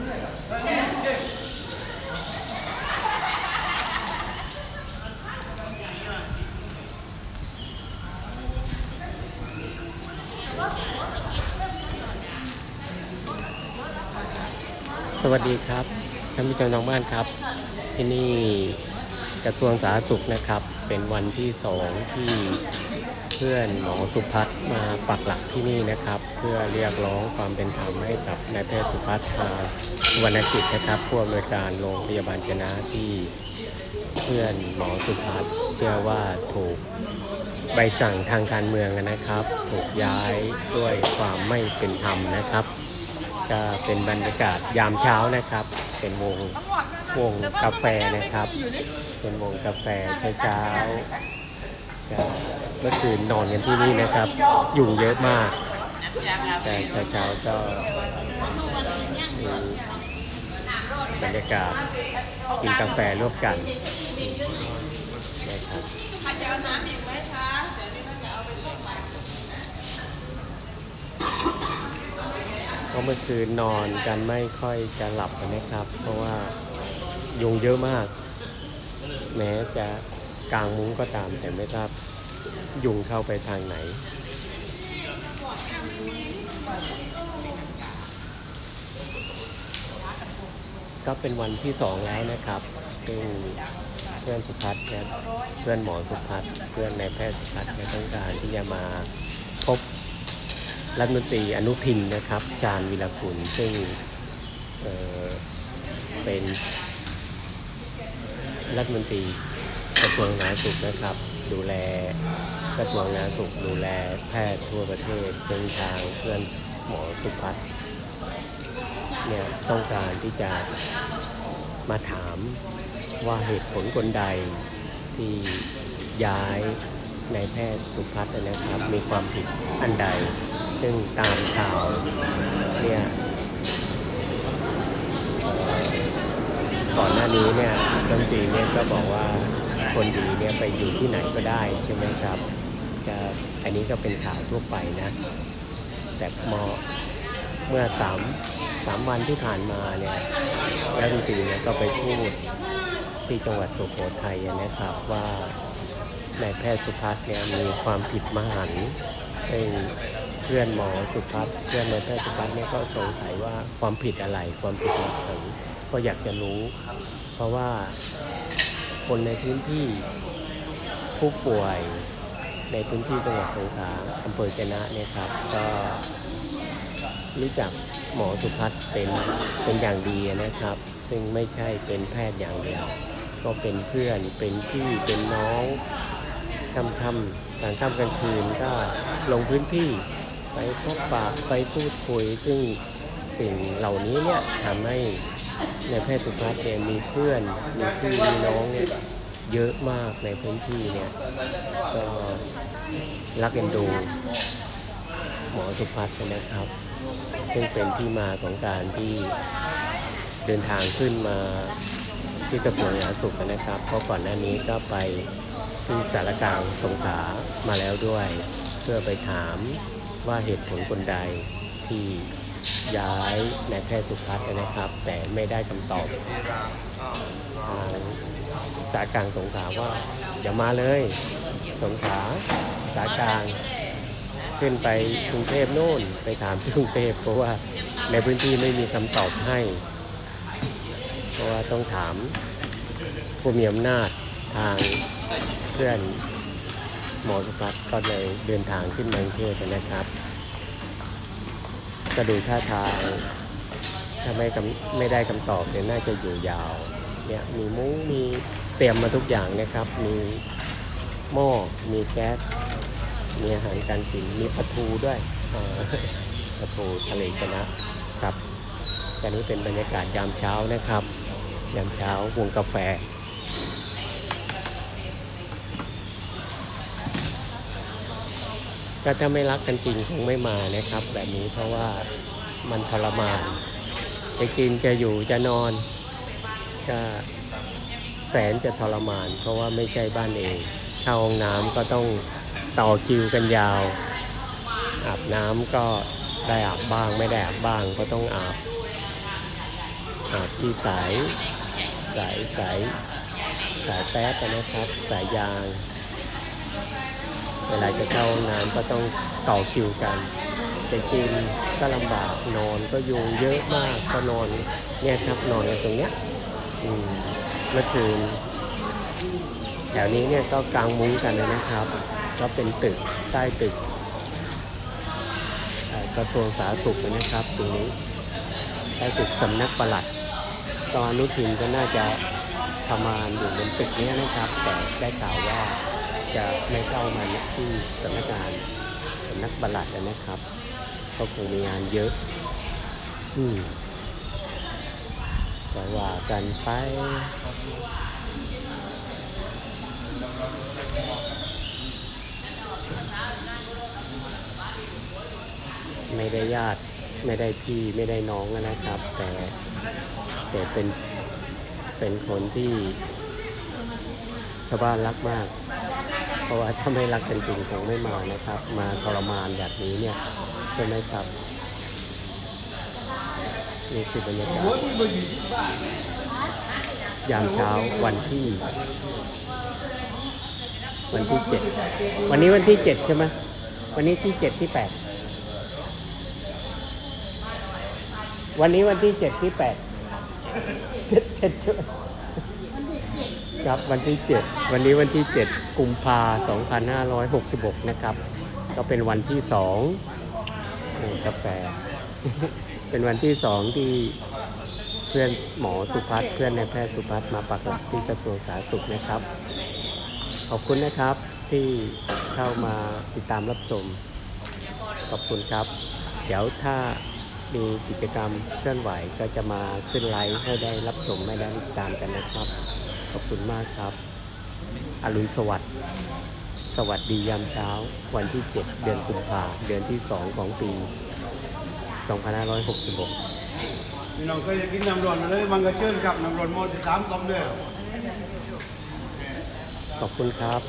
สวัสดีครับท่านผู้ชมทางบ้านครับ ที่นี่กระทรวงสาธารณสุขนะครับ เป็นวันที่สองที่ พื่อนหมอสุพัฒน์มาปักหลักที่นี่นะครับ เพื่อเรียกร้องความเป็นธรรมให้กับนายแพทย์สุพัฒน์สุวรรณกิจนะครับผู้อำนวยการโรงพยาบาลจนะที่เพื่อนหมอสุพัฒน์เชื่อว่าถูกใบสั่งทางการเมืองนะครับ ถูกย้ายด้วยความไม่เป็นธรรมนะครับก็เป็นบรรยากาศยามเช้านะครับ เป็นวงวงกาแฟนะครับ เป็นวงกาแฟเช้าๆก็ เมื่อคืนนอนกันที่นี่นะครับ ยุงเยอะมาก แต่เช้าๆก็บรรยากาศกินกาแฟร่วมกันนะครับจะเอาน้ำอีกไหมคะเดี๋ยวนี้เขาจะเอาไปเลี้ยงหมาเพราะเมื่อคืนนอนกันไม่ค่อยจะหลับนะครับ เพราะว่ายุงเยอะมาก แม้จะกลางมุ้งก็ตามแต่ไม่ทราบ ยุงเข้าไปทางไหน ก็เป็นวันที่สองแล้วนะครับซึ่งเพื่อนสุพัฒน์เนี่ยเพื่อนหมอสุพัฒน์เพื่อนนายแพทย์สุพัฒน์ต้องการที่จะมาพบรัฐมนตรีอนุทินนะครับชาญวิรกุลซึ่งเเป็นรัฐมนตรี กระทรวงสาธารณสุขนะครับ ดูแลกระทรวงสาธารณสุขดูแลแพทย์ทั่วประเทศซึ่งทางเพื่อนหมอสุพัฒน์เนี่ยต้องการที่จะมาถามว่าเหตุผลคนใดที่ย้ายนายแพทย์สุพัฒน์นะครับ มีความผิดอันใด ซึ่งตามข่าวเนี่ยก่อนหน้านี้เนี่ยรัฐมนตรีเนี่ยก็บอกว่า คนดีเนี่ยไปอยู่ที่ไหนก็ได้ใช่ไหมครับจะอันนี้ก็เป็นข่าวทั่วไปนะ แต่มอเมื่อสามสามวันที่ผ่านมาเนี่ยรัฐมนตรีเนี่ยก็ไปพูดที่จังหวัดสุโขทัยนะครับว่านายแพทย์สุพัฒน์เนี่ยมีความผิดมหันต์ซึ่งเพื่อนหมอสุพัฒน์เพื่อนนายแพทย์สุพัฒน์เนี่ยก็สงสัยว่าความผิดอะไรความผิดอะไรก็อยากจะรู้ เพราะว่า คนในพื้นที่ผู้ป่วยในพื้นที่จังหวัดสงขลาอำเภอจนะเนี่ยครับ ก็รู้จักหมอสุพัฒน์เป็นเป็นอย่างดีนะครับ ซึ่งไม่ใช่เป็นแพทย์อย่างเดียว ก็เป็นเพื่อนเป็นพี่เป็นน้องค่ำค่ำกลางค่ำกลางคืนก็ลงพื้นที่ไปพบปะไปพูดคุย ซึ่งสิ่งเหล่านี้เนี่ยทำให้ ในแพทย์สุภัฒน์เนี่ยมีเพื่อนมีพี่มีน้องเนี่ยเยอะมากในพื้นที่เนี่ยก็รักเอ็นดูหมอสุภัฒน์นะครับ ซึ่งเป็นที่มาของการที่เดินทางขึ้นมาที่กระทรวงสาธารณสุขนะครับ เพราะก่อนหน้านี้ก็ไปที่สารกลางสงขลามาแล้วด้วย เพื่อไปถามว่าเหตุผลคนใดที่ ย้ายนายแพทย์สุพัฒน์นะครับ แต่ไม่ได้คำตอบทางสารกลางสงขลาว่าอย่ามาเลยสงขลาสารกลางขึ้นไปกรุงเทพนู่นไปถามที่กรุงเทพเพราะว่าในพื้นที่ไม่มีคำตอบให้ เพราะว่าต้องถามผู้มีอำนาจทางเพื่อนหมอสุพัฒน์ก็เลยเดินทางขึ้นมากรุงเทพนะครับ ก็ดูท่าทางถ้าไม่ไม่ได้คำตอบเนี่ยน่าจะอยู่ยาวเนี่ยมีมุ้งมีเตรียมมาทุกอย่างนะครับ มีหม้อมีแก๊สมีอาหารการกินมีปลาทูด้วยปลาทูทะเลชนะครับอันนี้เป็นบรรยากาศยามเช้านะครับ ยามเช้าวงกาแฟ ก็ถ้าไม่รักกันจริงคงไม่มานะครับ แบบนี้เพราะว่ามันทรมานจะกินจะอยู่จะนอนก็แสนจะทรมาน เพราะว่าไม่ใช่บ้านเองเข้าห้องน้ำก็ต้องต่อคิวกันยาว อาบน้ำก็ได้อาบบ้างไม่ได้อาบบ้างก็ต้องอาบอ่าที่สายสายสายสายแป๊ดนะครับ สายยาง เวลาจะเข้าน้ำก็ต้องต่อคิวกันจะกินก็ลำบากนอนก็ยุงเยอะมากก็นอนเนี่ยครับนอนกันตรงเนี้ยอืมเมื่อคืนแถวนี้เนี่ยก็กางมุ้งกันเลยนะครับ ก็เป็นตึกใต้ตึกกระทรวงสาธารณสุขนะครับตรงนี้ใต้ตึกสำนักปลัด ตอนนุทินก็น่าจะทำงานอยู่บนตึกเนี้ยนะครับ แต่ได้ข่าวว่า จะไม่เข้ามาที่สำนักงานสำนักปลัดนะครับ ก็คงมีงานเยอะอืมก็ว่ากันไปไม่ได้ญาติไม่ได้พี่ไม่ได้น้องนะครับ แต่แต่เป็นเป็นคนที่ชาวบ้านรักมาก ราะว่าถ้าไม่รักกันจริงคงไม่มานะครับ มาทรมานแบบนี้เนี่ยใช่ไหมครับนี่คือบรรยากาศยามเช้าวันที่ วันที่เจ็ดวันนี้วันที่เจ็ดใช่ไหมวันนี้ที่เจ็ดที่แปดวันนี้วันที่เจ็ดที่แปดเจ็ดเจ็ดใช่ไหม ครับวันที่เจ็ดวันนี้วันที่เจ็ดกุมภาสองพันห้าร้อยหกสิบหกนะครับ ก็เป็นวันที่สองกาแฟ เป็นวันที่สองที่เพื่อนหมอสุพัฒน์เพื่อนในแพทย์สุพัฒน์มาปักหลักที่กระทรวงสาธารณสุขนะครับ ขอบคุณนะครับที่เข้ามาติดตามรับชม ขอบคุณครับ เดี๋ยวถ้ามีกิจกรรมเคลื่อนไหวก็จะมาขึ้นไลฟ์ให้ได้รับชมให้ได้ติดตามกันนะครับ ขอบคุณมากครับ อรุณสวัสดิ์ สวัสดียามเช้า วันที่ 7 เดือนกุมภาเดือนที่ 2 ของปี 2566พี่น้องเคยกินน้ำร้อนมาเลยมันก็เชิญกับน้ำร้อนหมดสามต้มเด้อขอบคุณครับ